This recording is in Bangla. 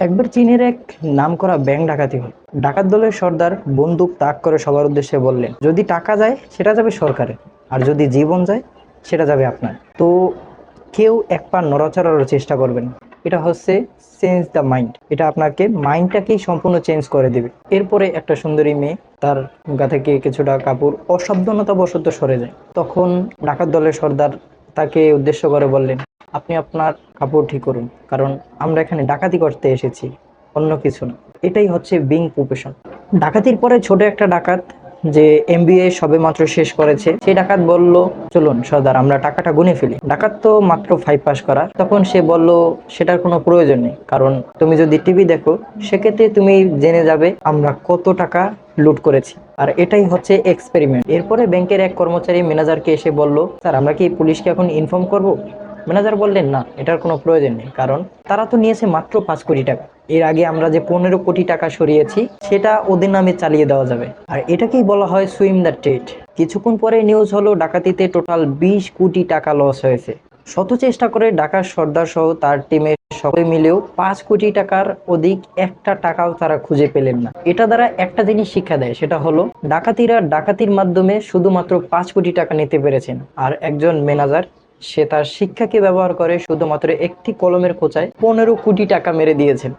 একবার চীনের এক নাম করা ব্যাংক ডাকাতি হল ডাকাত দলের সর্দার বন্দুক তাক করে সবার উদ্দেশ্যে বললেন, যদি টাকা যায়, সেটা যাবে সরকারে আর যদি জীবন যায়, সেটা যাবে আপনার। তো কেউ এক পা নড়াচড়ারও চেষ্টা করবেন এটা হচ্ছে চেঞ্জ দ্য মাইন্ড এটা আপনাকে মাইন্ডটাকেই সম্পূর্ণ চেঞ্জ করে দেবে। এরপরে একটা সুন্দরী মেয়ে, তার গা থেকে কিছুটা কাপড় অসাবধানতা বশত সরে যায়। তখন ডাকাত দলের সর্দার তাকে উদ্দেশ্য করে বললেন আপনি আপনার কাপড় ঠিক করুন, কারণ আমরা এখানে ডাকাতি করতে এসেছি, অন্য কিছু না। এটাই হচ্ছে বিং প্রফেশন ডাকাতির পরে ছোট একটা ডাকাত যে এম এমবিএ সবে মাত্র শেষ করেছে, সেই ডাকাত বলল, চলুন সর্দার, আমরা টাকাটা গুনে ফেলি। ডাকাত তো মাত্র ফাইভ পাস করা তখন সে বলল, সেটার কোনো প্রয়োজন নেই, কারণ তুমি যদি টিভি দেখো, সেক্ষেত্রে তুমি জেনে যাবে আমরা কত টাকা লুট করেছি। আর এটাই হচ্ছে এক্সপেরিমেন্ট এরপরে ব্যাংকের এক কর্মচারী ম্যানেজারকে এসে বলল, স্যার, আমরা কি পুলিশকে এখন ইনফর্ম করব? ম্যানেজার বললেন, না, এটার কোনো প্রয়োজন নেই, কারণ তারা তো নিয়েছে মাত্র পাঁচ কোটি টাকা। এর আগে আমরা যে পনেরো কোটি টাকা সরিয়েছি, সেটা ওদের নামে চালিয়ে দেওয়া যাবে। আর এটাকেই বলা হয় সুইম দ্য ট্রেড। কিছুক্ষণ পরে নিউজ হলো, ডাকাতিতে টোটাল বিশ কোটি টাকা লস হয়েছে। শত চেষ্টা করে ঢাকার সর্দার সহ তার টিমের সবাই মিলেও পাঁচ কোটি টাকার অধিক একটা টাকাও তারা খুঁজে পেলেন না। এটা দ্বারা একটা জিনিস শিক্ষা দেয়, সেটা হলো ডাকাতিরা ডাকাতির মাধ্যমে শুধুমাত্র পাঁচ কোটি টাকা নিতে পেরেছেন। আর একজন ম্যানেজার সে তার শিক্ষাকে ব্যবহার করে শুধুমাত্র একটি কলমের খোঁচায় পনেরো কোটি টাকা মেরে দিয়েছেন।